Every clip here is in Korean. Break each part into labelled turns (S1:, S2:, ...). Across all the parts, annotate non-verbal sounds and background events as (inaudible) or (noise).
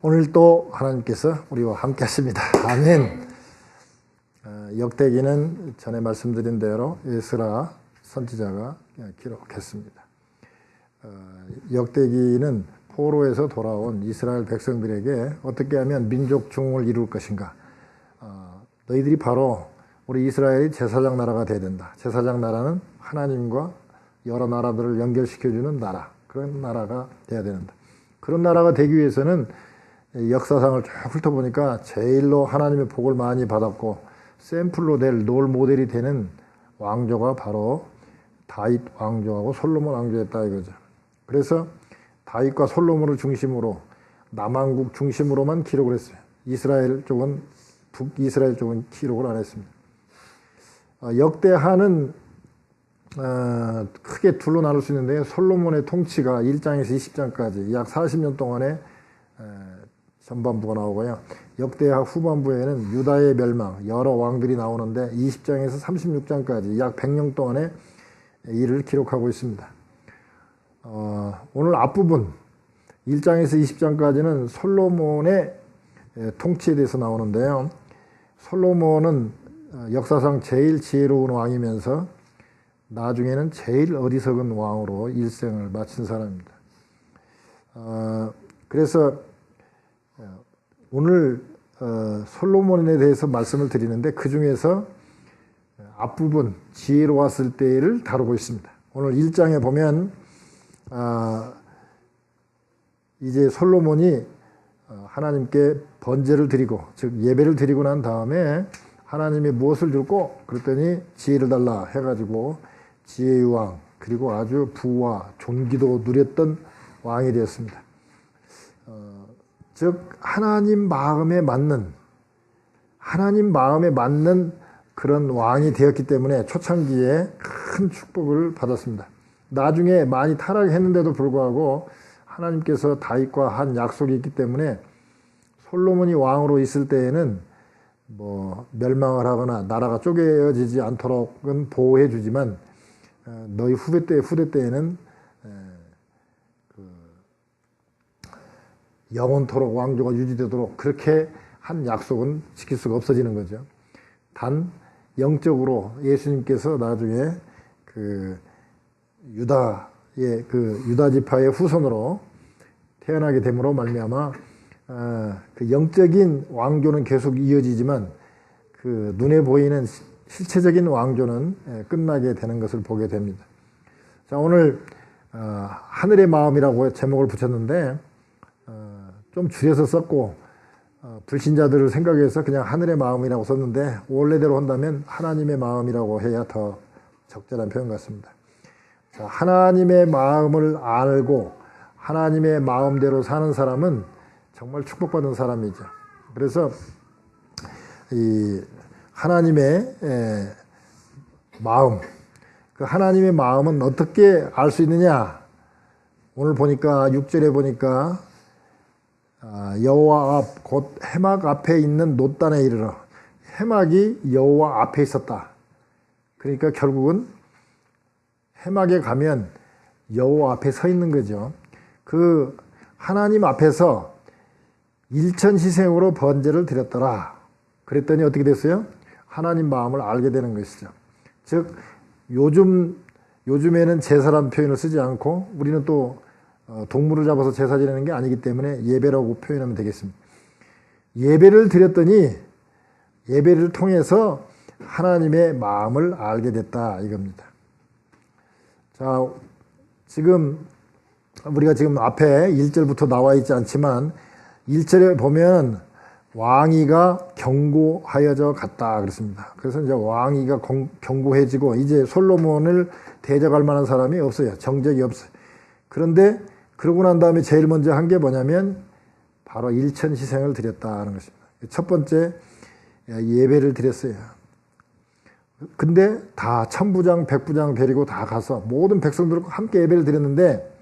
S1: 오늘 또 하나님께서 우리와 함께 하십니다. 아멘. 어, 역대기는 전에 말씀드린 대로 에스라 선지자가 기록했습니다. 어, 역대기는 포로에서 돌아온 이스라엘 백성들에게 어떻게 하면 민족 중흥을 이룰 것인가. 어, 너희들이 바로 우리 이스라엘이 제사장 나라가 돼야 된다. 제사장 나라는 하나님과 여러 나라들을 연결시켜주는 나라. 그런 나라가 돼야 된다. 그런 나라가 되기 위해서는 역사상을 쭉 훑어보니까 제일로 하나님의 복을 많이 받았고 샘플로 될 롤 모델이 되는 왕조가 바로 다윗 왕조하고 솔로몬 왕조였다 이거죠. 그래서 다윗과 솔로몬을 중심으로 남한국 중심으로만 기록을 했어요. 이스라엘 쪽은 북이스라엘 쪽은 기록을 안 했습니다. 어, 역대하는 어, 크게 둘로 나눌 수 있는데 솔로몬의 통치가 1장에서 20장까지 약 40년 동안에 전반부가 나오고요. 역대학 후반부에는 유다의 멸망, 여러 왕들이 나오는데 20장에서 36장까지 약 100년 동안의 일을 기록하고 있습니다. 어, 오늘 앞부분 1장에서 20장까지는 솔로몬의 통치에 대해서 나오는데요. 솔로몬은 어, 역사상 제일 지혜로운 왕이면서 나중에는 제일 어리석은 왕으로 일생을 마친 사람입니다. 어, 그래서 오늘 어, 솔로몬에 대해서 말씀을 드리는데 그 중에서 앞부분 지혜로웠을 때를 다루고 있습니다. 오늘 1장에 보면 아, 이제 솔로몬이 어, 하나님께 번제를 드리고 즉 예배를 드리고 난 다음에 하나님이 무엇을 줄고 그랬더니 지혜를 달라 해가지고 지혜의 왕 그리고 아주 부와 존귀도 누렸던 왕이 되었습니다. 어, 즉 하나님 마음에 맞는 하나님 마음에 맞는 그런 왕이 되었기 때문에 초창기에 큰 축복을 받았습니다. 나중에 많이 타락했는데도 불구하고 하나님께서 다윗과 한 약속이 있기 때문에 솔로몬이 왕으로 있을 때에는 뭐 멸망을 하거나 나라가 쪼개지지 않도록은 보호해 주지만 어, 너희 후대 때 후대 때에는 영원토록 왕조가 유지되도록 그렇게 한 약속은 지킬 수가 없어지는 거죠. 단 영적으로 예수님께서 나중에 그 유다의 그 유다 지파의 후손으로 태어나게 됨으로 말미암아 아, 그 영적인 왕조는 계속 이어지지만 그 눈에 보이는 실체적인 왕조는 예, 끝나게 되는 것을 보게 됩니다. 자 오늘 어, 하늘의 마음이라고 제목을 붙였는데 좀 줄여서 썼고 어, 불신자들을 생각해서 그냥 하늘의 마음이라고 썼는데 원래대로 한다면 하나님의 마음이라고 해야 더 적절한 표현 같습니다. 자, 하나님의 마음을 알고 하나님의 마음대로 사는 사람은 정말 축복받은 사람이죠. 그래서 이 하나님의 에, 마음, 그 하나님의 마음은 어떻게 알 수 있느냐? 오늘 보니까 6절에 보니까 아, 여호와 앞 곧 해막 앞에 있는 노단에 이르러 해막이 여호와 앞에 있었다. 그러니까 결국은 해막에 가면 여호와 앞에 서 있는 거죠. 그 하나님 앞에서 일천 희생으로 번제를 드렸더라. 그랬더니 어떻게 됐어요? 하나님 마음을 알게 되는 것이죠. 즉 요즘 요즘에는 제사란 표현을 쓰지 않고 우리는 또 어, 동물을 잡아서 제사 지내는 게 아니기 때문에 예배라고 표현하면 되겠습니다. 예배를 드렸더니 예배를 통해서 하나님의 마음을 알게 됐다 이겁니다. 자, 지금 우리가 지금 앞에 1절부터 나와 있지 않지만 1절에 보면 왕위가 경고하여져 갔다 그랬습니다. 그래서 이제 왕위가 경고해지고 이제 솔로몬을 대적할 만한 사람이 없어요. 정적이 없어요. 그런데 그러고 난 다음에 제일 먼저 한 게 뭐냐면 바로 일천 희생을 드렸다는 것입니다. 첫 번째 예배를 드렸어요. 근데 다 천부장, 백부장 데리고 다 가서 모든 백성들과 함께 예배를 드렸는데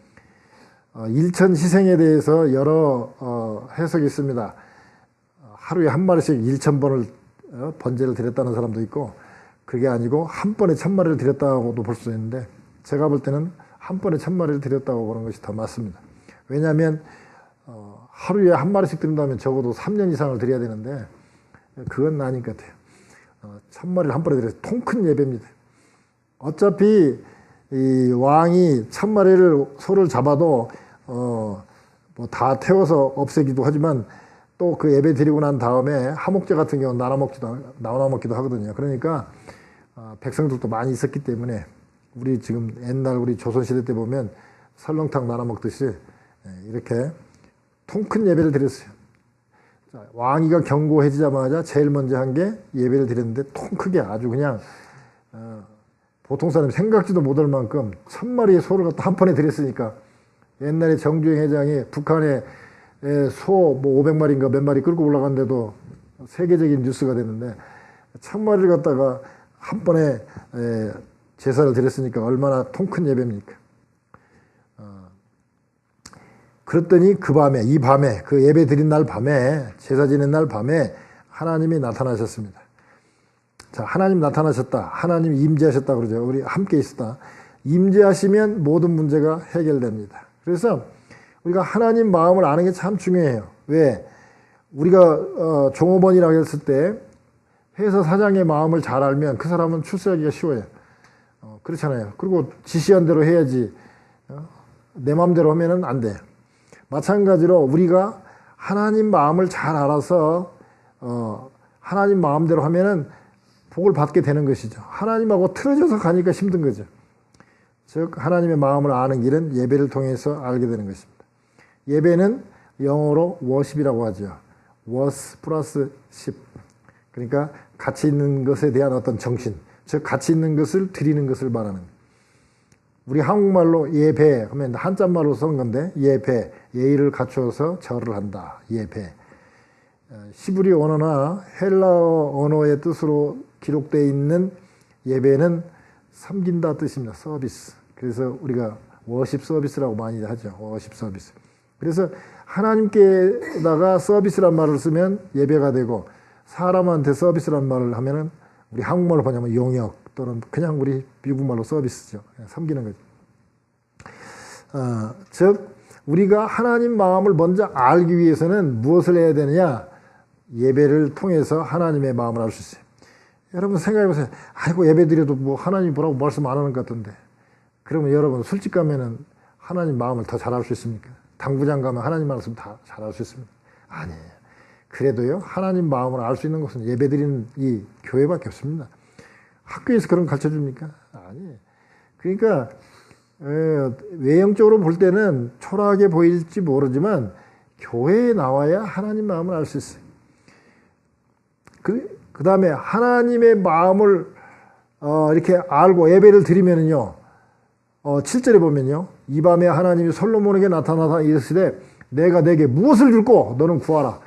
S1: 어, 일천 희생에 대해서 여러 어, 해석이 있습니다. 하루에 한 마리씩 일천 번을 어, 번제를 드렸다는 사람도 있고 그게 아니고 한 번에 천 마리를 드렸다고도 볼 수 있는데 제가 볼 때는 한 번에 천 마리를 드렸다고 보는 것이 더 맞습니다. 왜냐하면 어, 하루에 한 마리씩 드린다면 적어도 3년 이상을 드려야 되는데 그건 아닌 것 같아요. 어, 천 마리를 한 번에 드려서 통큰 예배입니다. 어차피 이 왕이 천 마리를 소를 잡아도 어, 뭐 다 태워서 없애기도 하지만 또 그 예배 드리고 난 다음에 하목제 같은 경우는 나눠 먹기도 나눠 먹기도 하거든요. 그러니까 어, 백성들도 많이 있었기 때문에 우리 지금 옛날 우리 조선 시대 때 보면 설렁탕 나눠 먹듯이 예, 이렇게 통큰 예배를 드렸어요. 자, 왕이가 경고해지자마자 제일 먼저 한 게 예배를 드렸는데 통 크게 아주 그냥 어, 보통 사람이 생각지도 못할 만큼 천 마리의 소를 갖다 한 번에 드렸으니까 옛날에 정주행 회장이 북한에 소뭐 500마리인가 몇 마리 끌고 올라간데도 세계적인 뉴스가 됐는데 천 마리를 갖다가 한 번에 제사를 드렸으니까 얼마나 통큰 예배입니까? 어, 그랬더니 그 밤에 이 밤에 그 예배 드린 날 밤에 제사 지낸 날 밤에 하나님이 나타나셨습니다. 자 하나님 나타나셨다. 하나님 임재하셨다 그러죠. 우리 함께 있었다. 임재하시면 모든 문제가 해결됩니다. 그래서 우리가 하나님 마음을 아는 게 참 중요해요. 왜? 우리가 어, 종업원이라고 했을 때 회사 사장의 마음을 잘 알면 그 사람은 출세하기가 쉬워요. 어, 그렇잖아요. 그리고 지시한 대로 해야지. 어? 내 마음대로 하면은 안 돼. 마찬가지로 우리가 하나님 마음을 잘 알아서 어, 하나님 마음대로 하면은 복을 받게 되는 것이죠. 하나님하고 틀어져서 가니까 힘든 거죠. 즉 하나님의 마음을 아는 길은 예배를 통해서 알게 되는 것입니다. 예배는 영어로 워십이라고 하죠. 워스 플러스 십. 그러니까 가치 있는 것에 대한 어떤 정신, 즉 가치 있는 것을 드리는 것을 말하는. 우리 한국말로 예배 하면 한자말로 쓴 건데 예배, 예의를 갖추어서 절을 한다. 예배. 시브리 언어나 헬라어 언어의 뜻으로 기록되어 있는 예배는 섬긴다 뜻입니다. 서비스. 그래서 우리가 워십 서비스라고 많이 하죠. 워십 서비스. 그래서 하나님께다가 서비스란 말을 쓰면 예배가 되고 사람한테 서비스란 말을 하면은 우리 한국말로 번역하면 용역 또는 그냥 우리 미국말로 서비스죠. 섬기는 거죠. 어, 즉 우리가 하나님 마음을 먼저 알기 위해서는 무엇을 해야 되느냐? 예배를 통해서 하나님의 마음을 알 수 있어요. 여러분 생각해 보세요. 아이고 예배 드려도 뭐 하나님 뭐라고 말씀 안 하는 것 같던데. 그러면 여러분 술집 가면은 하나님 마음을 더 잘 알 수 있습니까? 당구장 가면 하나님 말씀 다 잘 알 수 있습니까? 아니에요. 그래도요, 하나님 마음을 알 수 있는 것은 예배 드리는 이 교회밖에 없습니다. 학교에서 그런 가르쳐 줍니까? 아니에요. 그러니까, 외형적으로 볼 때는 초라하게 보일지 모르지만, 교회에 나와야 하나님 마음을 알 수 있어요. 그, 그 다음에 하나님의 마음을, 어, 이렇게 알고 예배를 드리면은요, 어, 7절에 보면요. 이 밤에 하나님이 솔로몬에게 나타나서 이르시되 내가 내게 무엇을 줄고 너는 구하라.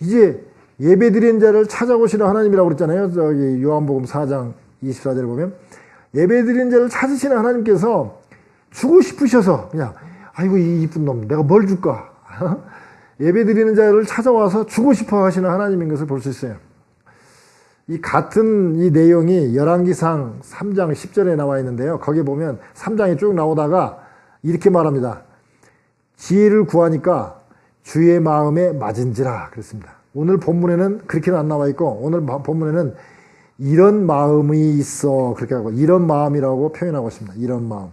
S1: 이제 예배 드린 자를 찾아오시는 하나님이라고 그랬잖아요. 저기 요한복음 4장 24절에 보면 예배 드린 자를 찾으시는 하나님께서 주고 싶으셔서 그냥 아이고 이 이쁜 놈 내가 뭘 줄까? (laughs) 예배 드리는 자를 찾아와서 주고 싶어 하시는 하나님인 것을 볼 수 있어요. 이 같은 이 내용이 열왕기상 3장 10절에 나와 있는데요. 거기 보면 3장이 쭉 나오다가 이렇게 말합니다. 지혜를 구하니까 주의 마음에 맞은지라 그랬습니다. 오늘 본문에는 그렇게는 안 나와 있고 오늘 본문에는 이런 마음이 있어 그렇게 하고 이런 마음이라고 표현하고 있습니다. 이런 마음.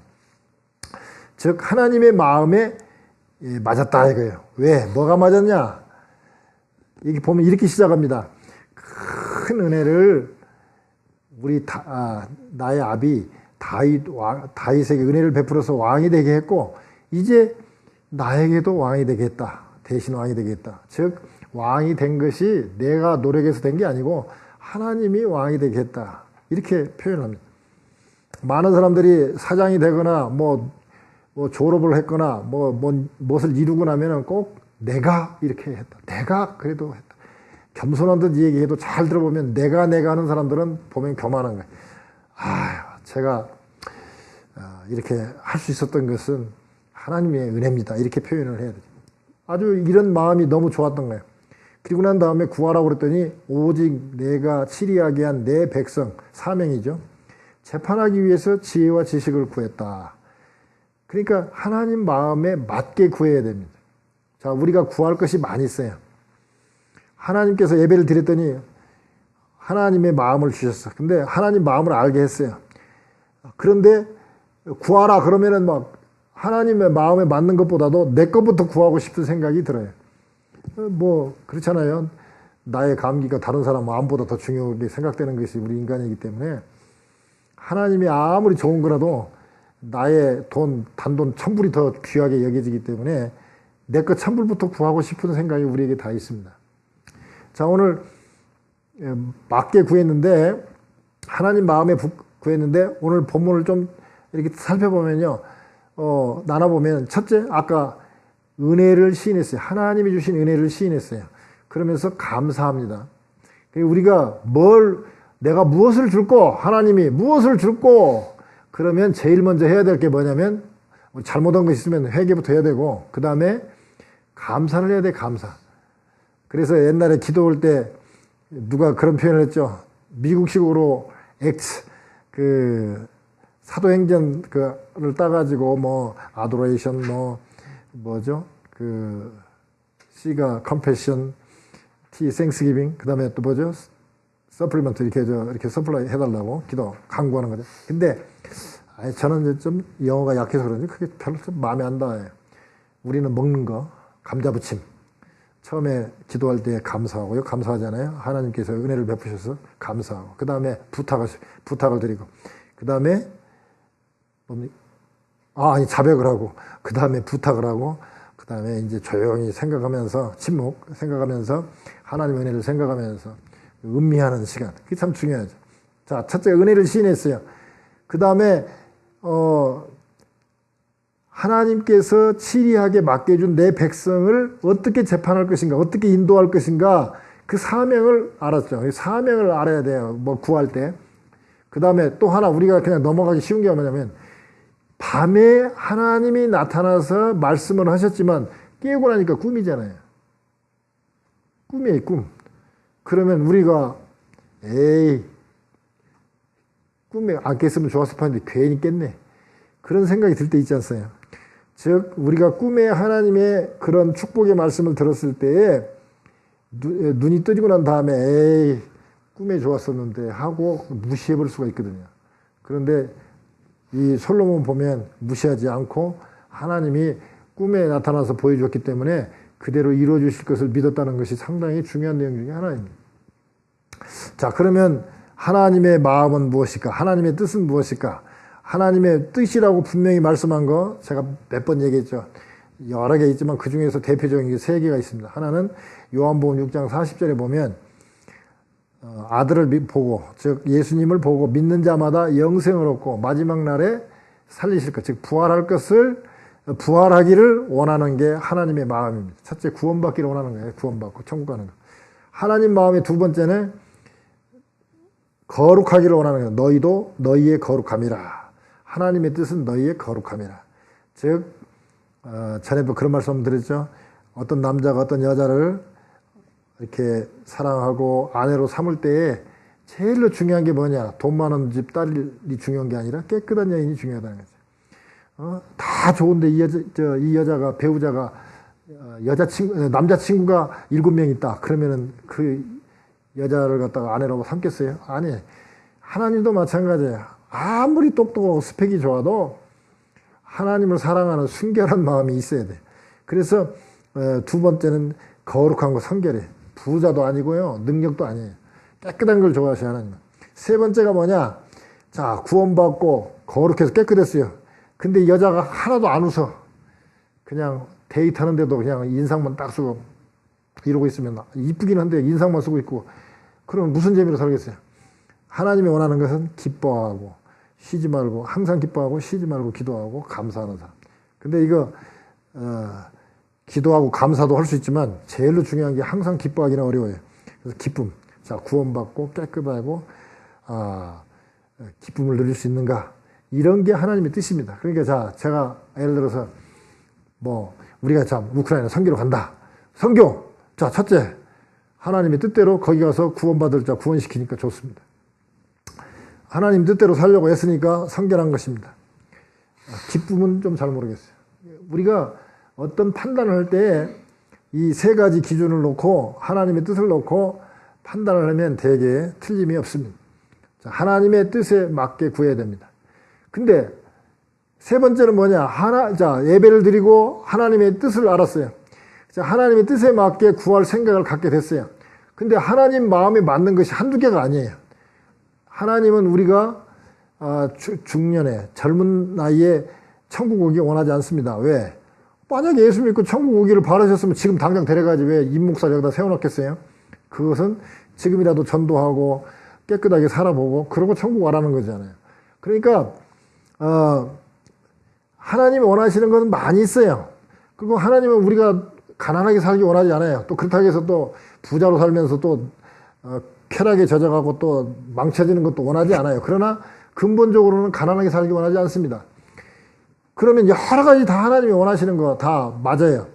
S1: 즉 하나님의 마음에 예, 맞았다 이거예요. 왜? 뭐가 맞았냐? 여기 보면 이렇게 시작합니다. 큰 은혜를 우리 다, 아, 나의 아비 다윗 다윗에게 은혜를 베풀어서 왕이 되게 했고 이제 나에게도 왕이 되겠다. 대신 왕이 되겠다. 즉 왕이 된 것이 내가 노력해서 된 게 아니고 하나님이 왕이 되겠다. 이렇게 표현합니다. 많은 사람들이 사장이 되거나 뭐, 뭐 졸업을 했거나 뭐, 뭐 무엇을 이루고 나면은 꼭 내가 이렇게 했다. 내가 그래도 했다. 겸손한 듯 얘기해도 잘 들어보면 내가 내가 하는 사람들은 보면 교만한 거예요. 아, 제가 아, 이렇게 할 수 있었던 것은 하나님의 은혜입니다. 이렇게 표현을 해야 되죠. 아주 이런 마음이 너무 좋았던 거예요. 그리고 난 다음에 구하라고 그랬더니 오직 내가 치리하게 한 내 백성 사명이죠. 재판하기 위해서 지혜와 지식을 구했다. 그러니까 하나님 마음에 맞게 구해야 됩니다. 자, 우리가 구할 것이 많이 있어요. 하나님께서 예배를 드렸더니 하나님의 마음을 주셨어. 근데 하나님 마음을 알게 했어요. 그런데 구하라 그러면은 막 하나님의 마음에 맞는 것보다도 내 것부터 구하고 싶은 생각이 들어요. 뭐 그렇잖아요. 나의 감기가 다른 사람 마음보다 더 중요하게 생각되는 것이 우리 인간이기 때문에 하나님이 아무리 좋은 거라도 나의 돈, 단돈 천불이 더 귀하게 여겨지기 때문에 내 것 천불부터 구하고 싶은 생각이 우리에게 다 있습니다. 자, 오늘 맞게 구했는데, 하나님 마음에 구했는데, 오늘 본문을 좀 이렇게 살펴보면요, 어, 나눠보면, 첫째, 아까 은혜를 시인했어요. 하나님이 주신 은혜를 시인했어요. 그러면서 감사합니다. 우리가 뭘, 내가 무엇을 줄고, 하나님이 무엇을 줄고, 그러면 제일 먼저 해야 될 게 뭐냐면 잘못한 거 있으면 회개부터 해야 되고 그 다음에 감사를 해야 돼 감사. 그래서 옛날에 기도 올 때 누가 그런 표현을 했죠. 미국식으로 X 그 사도행전 그를 따가지고 뭐 아도레이션 뭐 뭐죠 그 C가 컴패션 T 생스기빙 그 다음에 또 뭐죠 서플리먼트 이렇게 저 이렇게 서플라이 해달라고 기도 강구하는 거죠. 근데 아니 저는 좀 영어가 약해서 그런지 그게 별로 좀 마음에 안 닿아요. 우리는 먹는 거 감자 부침 처음에 기도할 때 감사하고요. 감사하잖아요. 하나님께서 은혜를 베푸셔서 감사하고 그 다음에 부탁을 부탁을 드리고 그 다음에 뭡니까? 아 아니 자백을 하고 그 다음에 부탁을 하고 그 다음에 이제 조용히 생각하면서 침묵 생각하면서 하나님 은혜를 생각하면서 음미하는 시간. 그게 참 중요하죠. 자, 첫째 은혜를 시인했어요. 그 다음에 어, 하나님께서 치리하게 맡겨준 내 백성을 어떻게 재판할 것인가, 어떻게 인도할 것인가, 그 사명을 알았죠. 사명을 알아야 돼요. 뭐 구할 때. 그 다음에 또 하나 우리가 그냥 넘어가기 쉬운 게 뭐냐면, 밤에 하나님이 나타나서 말씀을 하셨지만 깨고 나니까 꿈이잖아요. 꿈이에요, 꿈. 그러면 우리가 에이 꿈에 안 깼으면 좋았을 뻔했는데 괜히 깼네. 그런 생각이 들 때 있지 않습니까? 즉 우리가 꿈에 하나님의 그런 축복의 말씀을 들었을 때에 눈이 뜨지고 난 다음에 에이 꿈에 좋았었는데 하고 무시해 볼 수가 있거든요. 그런데 이 솔로몬 보면 무시하지 않고 하나님이 꿈에 나타나서 보여줬기 때문에 그대로 이루어 주실 것을 믿었다는 것이 상당히 중요한 내용 중에 하나입니다. 자, 그러면 하나님의 마음은 무엇일까? 하나님의 뜻은 무엇일까? 하나님의 뜻이라고 분명히 말씀한 거 제가 몇 번 얘기했죠. 여러 개 있지만 그 중에서 대표적인 게 세 개가 있습니다. 하나는 요한복음 6장 40절에 보면 어, 아들을 보고 즉 예수님을 보고 믿는 자마다 영생을 얻고 마지막 날에 살리실 것, 즉 부활할 것을 부활하기를 원하는 게 하나님의 마음입니다. 첫째 구원받기를 원하는 거예요. 구원받고 천국 가는 거. 하나님 마음의 두 번째는 거룩하기를 원하는 거예요. 너희도 너희의 거룩함이라. 하나님의 뜻은 너희의 거룩함이라. 즉 어, 전에도 그런 말씀 드렸죠. 어떤 남자가 어떤 여자를 이렇게 사랑하고 아내로 삼을 때에 제일로 중요한 게 뭐냐? 돈 많은 집 딸이 중요한 게 아니라 깨끗한 여인이 중요하다는 거죠. 어? 다 좋은데 이, 여자, 저, 이 여자가 배우자가 어, 여자친구 남자친구가 일곱 명 있다. 그러면은 그 여자를 갖다가 아내라고 삼겠어요? 아니 하나님도 마찬가지예요. 아무리 똑똑하고 스펙이 좋아도 하나님을 사랑하는 순결한 마음이 있어야 돼. 그래서 어, 두 번째는 거룩한 거 성결해. 부자도 아니고요. 능력도 아니에요. 깨끗한 걸 좋아하셔 하나님. 세 번째가 뭐냐? 자 구원받고 거룩해서 깨끗했어요. 근데 여자가 하나도 안 웃어. 그냥 데이트하는데도 그냥 인상만 딱 쓰고 이러고 있으면 이쁘긴 한데 인상만 쓰고 있고 그러면 무슨 재미로 살겠어요? 하나님이 원하는 것은 기뻐하고 쉬지 말고 항상 기뻐하고 쉬지 말고 기도하고 감사하는 사람. 근데 이거 어, 기도하고 감사도 할 수 있지만 제일로 중요한 게 항상 기뻐하기는 어려워요. 그래서 기쁨. 자 구원받고 깨끗하고 아, 기쁨을 누릴 수 있는가? 이런 게 하나님의 뜻입니다. 그러니까 자, 제가 예를 들어서 뭐 우리가 참 우크라이나 선교로 간다. 선교. 자, 첫째. 하나님의 뜻대로 거기 가서 구원받을 자 구원시키니까 좋습니다. 하나님 뜻대로 살려고 했으니까 선결한 것입니다. 기쁨은 좀 잘 모르겠어요. 우리가 어떤 판단을 할 때 이 세 가지 기준을 놓고 하나님의 뜻을 놓고 판단을 하면 대개 틀림이 없습니다. 자, 하나님의 뜻에 맞게 구해야 됩니다. 근데 세 번째는 뭐냐? 하나, 자, 예배를 드리고 하나님의 뜻을 알았어요. 자, 하나님의 뜻에 맞게 구할 생각을 갖게 됐어요. 근데 하나님 마음에 맞는 것이 한두 개가 아니에요. 하나님은 우리가 아, 중년에 젊은 나이에 천국 오기 원하지 않습니다. 왜? 만약에 예수 믿고 천국 오기를 바라셨으면 지금 당장 데려가지 왜 임목사 여기다 세워놓겠어요? 그것은 지금이라도 전도하고 깨끗하게 살아보고 그러고 천국 와라는 거잖아요. 그러니까 어, 하나님이 원하시는 것은 많이 있어요. 그리고 하나님은 우리가 가난하게 살기 원하지 않아요. 또 그렇다고 해서 또 부자로 살면서 또 어, 쾌락에 젖어가고 또 망쳐지는 것도 원하지 않아요. 그러나 근본적으로는 가난하게 살기 원하지 않습니다. 그러면 여러 가지 다 하나님이 원하시는 거 다 맞아요.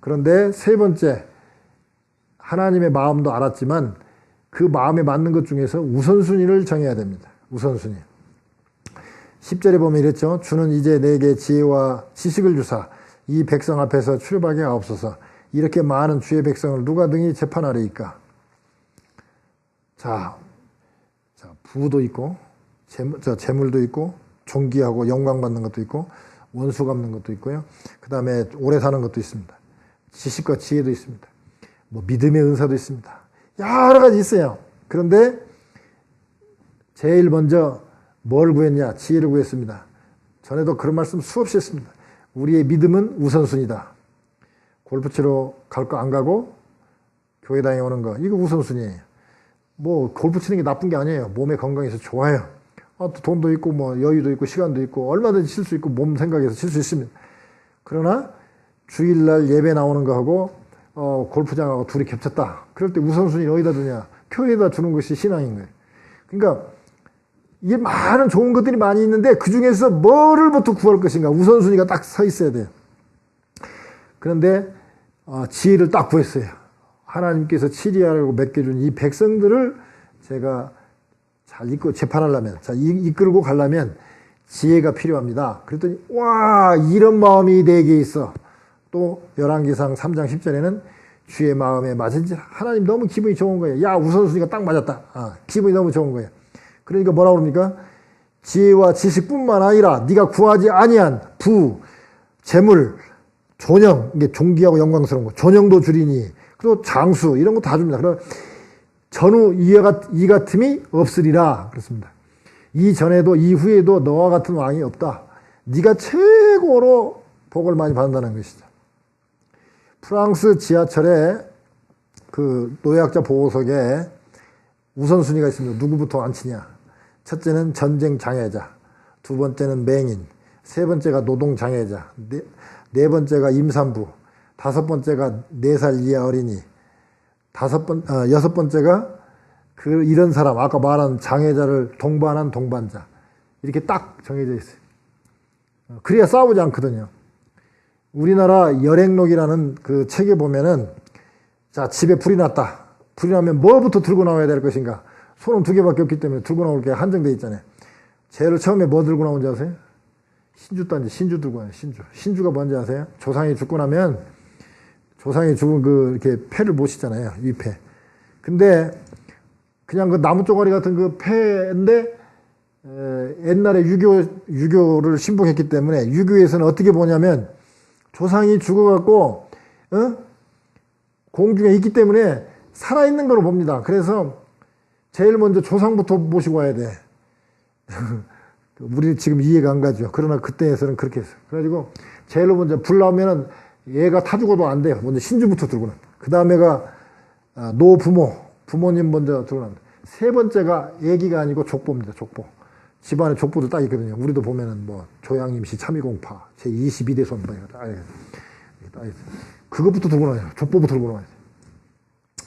S1: 그런데 세 번째, 하나님의 마음도 알았지만 그 마음에 맞는 것 중에서 우선순위를 정해야 됩니다. 우선순위. 10절에 보면 이랬죠. 주는 이제 내게 지혜와 지식을 주사 이 백성 앞에서 출입하게 하옵소서. 이렇게 많은 주의 백성을 누가 등이 재판하리이까? 자, 자 부도 있고 재물, 저 재물도 있고 존귀하고 영광 받는 것도 있고 원수 갚는 것도 있고요. 그 다음에 오래 사는 것도 있습니다. 지식과 지혜도 있습니다. 뭐 믿음의 은사도 있습니다. 여러 가지 있어요. 그런데 제일 먼저 뭘 구했냐? 지혜를 구했습니다. 전에도 그런 말씀 수없이 했습니다. 우리의 믿음은 우선순위다. 골프 치러 갈 거 안 가고 교회당에 오는 거 이거 우선순위예요. 뭐 골프 치는 게 나쁜 게 아니에요. 몸의 건강에서 좋아요. 아, 돈도 있고 뭐 여유도 있고 시간도 있고 얼마든지 칠 수 있고 몸 생각해서 칠 수 있습니다. 그러나 주일날 예배 나오는 거하고 어, 골프장하고 둘이 겹쳤다. 그럴 때 우선순위 어디다 두냐? 교회에다 주는 것이 신앙인 거예요. 그러니까 이게 많은 좋은 것들이 많이 있는데 그 중에서 뭐를부터 구할 것인가 우선순위가 딱 서 있어야 돼요. 그런데 어, 지혜를 딱 구했어요. 하나님께서 치리하라고 맡겨준 이 백성들을 제가 잘 이끌 재판하려면 자 이끌고 가려면 지혜가 필요합니다. 그랬더니 와 이런 마음이 내게 있어. 또 열왕기상 3장 10절에는 주의 마음에 맞은지 하나님 너무 기분이 좋은 거예요. 야 우선순위가 딱 맞았다. 아, 기분이 너무 좋은 거예요. 그러니까 뭐라 그럽니까? 지혜와 지식뿐만 아니라 네가 구하지 아니한 부, 재물, 존영, 이게 존귀하고 영광스러운 거, 존영도 주리니 그리고 장수 이런 거 다 줍니다. 그럼 전후 이 같음이 없으리라 그렇습니다. 이 전에도 이후에도 너와 같은 왕이 없다. 네가 최고로 복을 많이 받는다는 것이죠. 프랑스 지하철에 그 노예학자 보호석에 우선순위가 있습니다. 누구부터 앉히냐. 첫째는 전쟁 장애자, 두 번째는 맹인, 세 번째가 노동 장애자, 네, 네 번째가 임산부, 다섯 번째가 네 살 이하 어린이, 다섯 번, 어, 여섯 번째가 그 이런 사람, 아까 말한 장애자를 동반한 동반자. 이렇게 딱 정해져 있어요. 어, 그래야 싸우지 않거든요. 우리나라 열행록이라는 그 책에 보면은 자, 집에 불이 났다. 불이 나면 뭐부터 들고 나와야 될 것인가? 손은 두 개밖에 없기 때문에 들고 나올 게 한정돼 있잖아요. 제일 처음에 뭐 들고 나온지 아세요? 신주 단지 신주 들고 와요. 신주. 신주가 뭔지 아세요? 조상이 죽고 나면 조상이 죽은 그 이렇게 폐를 모시잖아요. 위패. 근데 그냥 그 나무 쪼가리 같은 그 폐인데 옛날에 유교 유교를 신봉했기 때문에 유교에서는 어떻게 보냐면 조상이 죽어갖고 어? 공중에 있기 때문에 살아있는 걸로 봅니다. 그래서 제일 먼저 조상부터 모시고 와야 돼. (laughs) 우리 지금 이해가 안 가죠. 그러나 그때에서는 그렇게 했어요. 그래가지고 제일 먼저 불 나오면은 얘가 타 죽어도 안 돼요. 먼저 신주부터 들고 나. 그 다음에가 아, 노부모, 부모님 먼저 들고 납니다. 세 번째가 애기가 아니고 족보입니다. 족보. 집안에 족보도 딱 있거든요. 우리도 보면은 뭐 조양임시 참이공파 제 22대 손뭐 그것부터 들고 나요. 족보부터 들고 나요.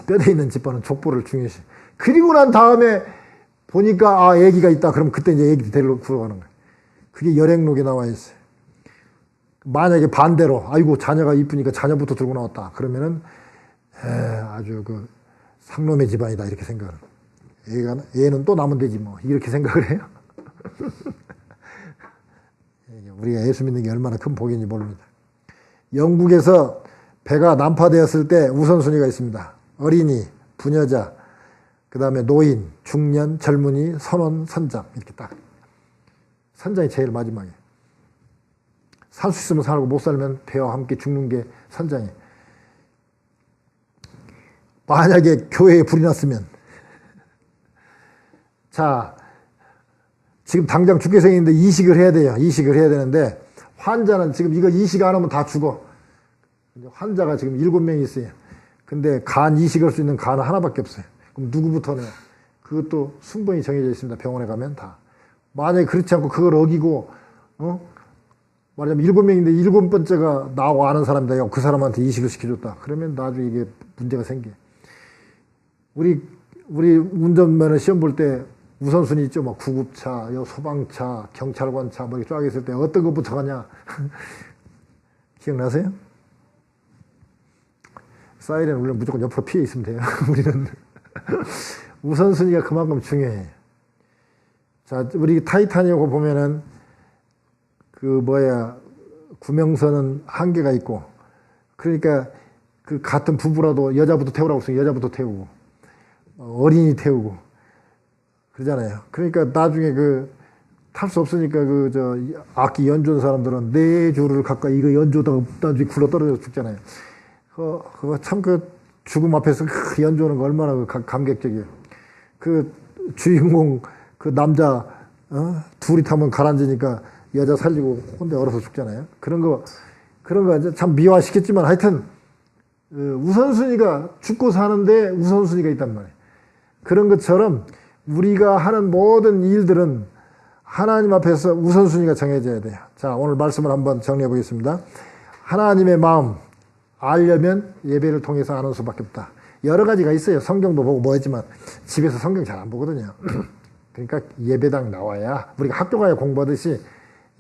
S1: 뼈대 있는 집안은 족보를 중요시. 그리고 난 다음에 보니까 아 애기가 있다. 그럼 그때 이제 애기 데리러 구러 가는 거예요. 그게 열행록에 나와 있어요. 만약에 반대로 아이고 자녀가 이쁘니까 자녀부터 들고 나왔다. 그러면은 에, 아주 그 상놈의 집안이다 이렇게 생각하는 애가 얘는 또 남은 되지 뭐 이렇게 생각을 해요. (laughs) 우리가 예수 믿는 게 얼마나 큰 복인지 모릅니다. 영국에서 배가 난파되었을 때 우선순위가 있습니다. 어린이, 부녀자, 그 다음에 노인, 중년, 젊은이, 선원, 선장 이렇게 딱. 선장이 제일 마지막에. 살 수 있으면 살고 못 살면 배와 함께 죽는 게 선장이에요. 만약에 교회에 불이 났으면 자 지금 당장 죽게 생겼는데 이식을 해야 돼요. 이식을 해야 되는데 환자는 지금 이거 이식 안 하면 다 죽어. 환자가 지금 일곱 명이 있어요. 근데 간 이식할 수 있는 간은 하나밖에 없어요. 그럼 누구부터는 그것도 순번이 정해져 있습니다. 병원에 가면 다. 만약에 그렇지 않고 그걸 어기고 어? 말하자면 일곱 명인데 일곱 번째가 나하고 아는 사람이다. 야, 그 사람한테 이식을 시켜줬다. 그러면 나중에 이게 문제가 생겨. 우리 우리 운전면허 시험 볼 때 우선순위 있죠. 막 구급차, 요 소방차, 경찰관차 뭐 이렇게 쫙 있을 때 어떤 것부터 가냐? (laughs) 기억나세요? 사이렌 울면 무조건 옆으로 피해 있으면 돼요. (laughs) 우리는 우선순위가 그만큼 중요해. 자, 우리 타이타닉을 보면은 그 뭐야 구명선은 한계가 있고 그러니까 그 같은 부부라도 여자부터 태우라고 했으면 여자부터 태우고 어린이 태우고 그러잖아요. 그러니까 나중에 그 탈 수 없으니까 그 저 악기 연주하는 사람들은 네 줄을 가까이 이거 연주다가 나중에 굴러 떨어져 죽잖아요. 그거, 그거 참 그 죽음 앞에서 그 연주하는 거 얼마나 그 감- 감격적이에요. 그 주인공 그 남자 어? 둘이 타면 가라앉으니까 여자 살리고 혼자 얼어서 죽잖아요. 그런 거 그런 거참 미화시켰지만 하여튼 어, 우선순위가 죽고 사는데 우선순위가 있단 말이에요. 그런 것처럼 우리가 하는 모든 일들은 하나님 앞에서 우선순위가 정해져야 돼요. 자, 오늘 말씀을 한번 정리해 보겠습니다. 하나님의 마음 알려면 예배를 통해서 아는 수밖에 없다. 여러 가지가 있어요. 성경도 보고 뭐 했지만 집에서 성경 잘 안 보거든요. (clears throat) 그러니까 예배당 나와야 우리가 학교 가야 공부하듯이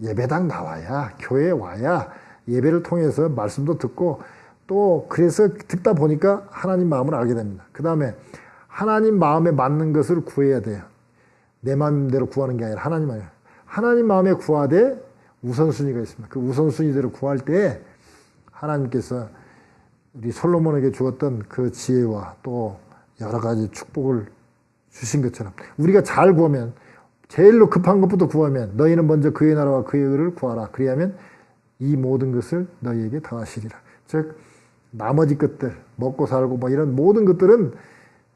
S1: 예배당 나와야 교회에 와야 예배를 통해서 말씀도 듣고 또 그래서 듣다 보니까 하나님 마음을 알게 됩니다. 그 다음에 하나님 마음에 맞는 것을 구해야 돼요. 내 마음대로 구하는 게 아니라 하나님 마음에. 하나님 마음에 구하되 우선순위가 있습니다. 그 우선순위대로 구할 때 하나님께서 우리 솔로몬에게 주었던 그 지혜와 또 여러 가지 축복을 주신 것처럼 우리가 잘 구하면 제일로 급한 것부터 구하면 너희는 먼저 그의 나라와 그의 의를 구하라. 그리하면 이 모든 것을 너희에게 더하시리라. 즉 나머지 것들 먹고 살고 뭐 이런 모든 것들은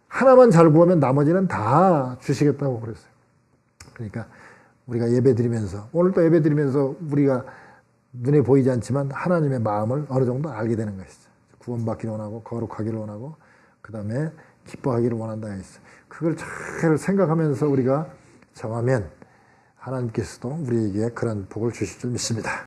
S1: 하나만 잘 구하면 나머지는 다 주시겠다고 그랬어요. 그러니까 우리가 예배 드리면서 오늘 또 예배 드리면서 우리가 눈에 보이지 않지만 하나님의 마음을 어느 정도 알게 되는 것이죠. 구원받기를 원하고 거룩하기를 원하고 그 다음에 기뻐하기를 원한다 했어. 그걸 잘 생각하면서 우리가 정하면 하나님께서도 우리에게 그런 복을 주실 줄 믿습니다.